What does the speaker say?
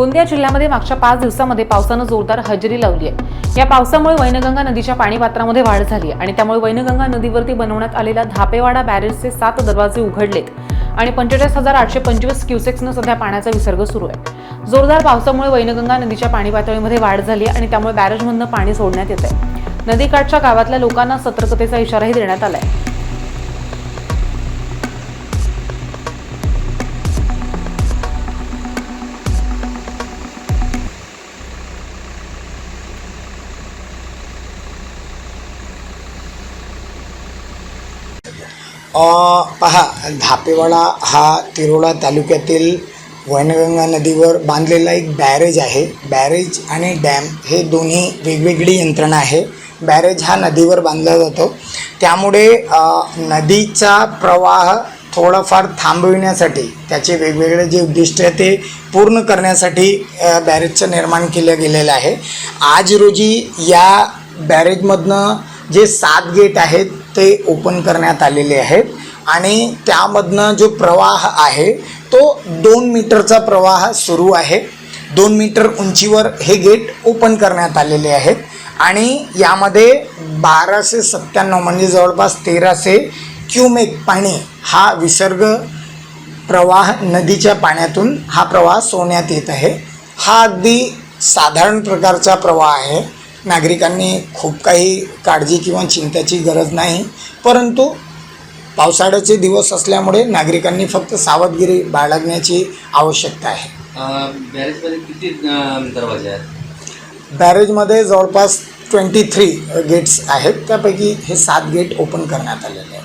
गोंदिया जिल्ह्यामध्ये मागच्या पाच दिवसामध्ये पावसानं जोरदार हजेरी लावली आहे. या पावसामुळे वैनगंगा नदीच्या पाणी पात्रामध्ये वाढ झाली आहे आणि त्यामुळे वैनगंगा नदीवरती बनवण्यात आलेल्या धापेवाडा बॅरेजचे सात दरवाजे उघडलेत आणि पंचेचाळीस हजार आठशे पंचवीस क्युसेक्सनं सध्या पाण्याचा विसर्ग सुरू आहे. जोरदार पावसामुळे वैनगंगा नदीच्या पाणी पातळीमध्ये वाढ झाली आहे आणि त्यामुळे बॅरेजमधनं पाणी सोडण्यात येत आहे नदीकाठच्या गावातल्या लोकांना सतर्कतेचा इशाराही देण्यात आला आहे पहा धापेवाडा हा तिरोडा तालुक्यातील वैनगंगा नदीवर बांधलेला एक बॅरेज आहे. बॅरेज आणि डॅम हे दोन्ही वेगवेगळी यंत्रणा आहे. बॅरेज हा नदीवर बांधला जातो. त्यामुळे नदीचा प्रवाह थोडाफार थांबविण्यासाठी त्याचे वेगवेगळे जे उद्दिष्ट आहे ते पूर्ण करण्यासाठी बॅरेजचं निर्माण केलं गेलेलं आहे. आज रोजी या बॅरेजमधनं जे सात गेट आहेत ते ओपन करण्यात आलेले आहेत. आणि त्यामधनं जो प्रवाह आहे तो दोन मीटरचा प्रवाह सुरू आहे. दोन मीटर उंचीवर हे गेट ओपन करण्यात आलेले आहेत. आणि यामध्ये बाराशे सत्त्याण्णव म्हणजे जवळपास तेराशे क्युमेक पाणी हा विसर्ग प्रवाह नदीच्या पाण्यातून हा प्रवाह सोडण्यात येत आहे. हा अगदी साधारण प्रकारचा प्रवाह आहे. नागरिकांनी खूप काही काळजी किंवा चिंतेची गरज नाही. परंतु पावसाळ्याचे दिवस असल्यामुळे नागरिकांनी फक्त सावधगिरी बाळगण्याची आवश्यकता आहे. बॅरेजमध्ये किती अं, दरवाजे आहेत? बॅरेजमध्ये जवळपास ट्वेंटी थ्री गेट्स आहेत. त्यापैकी हे सात गेट ओपन करण्यात आलेले आहेत.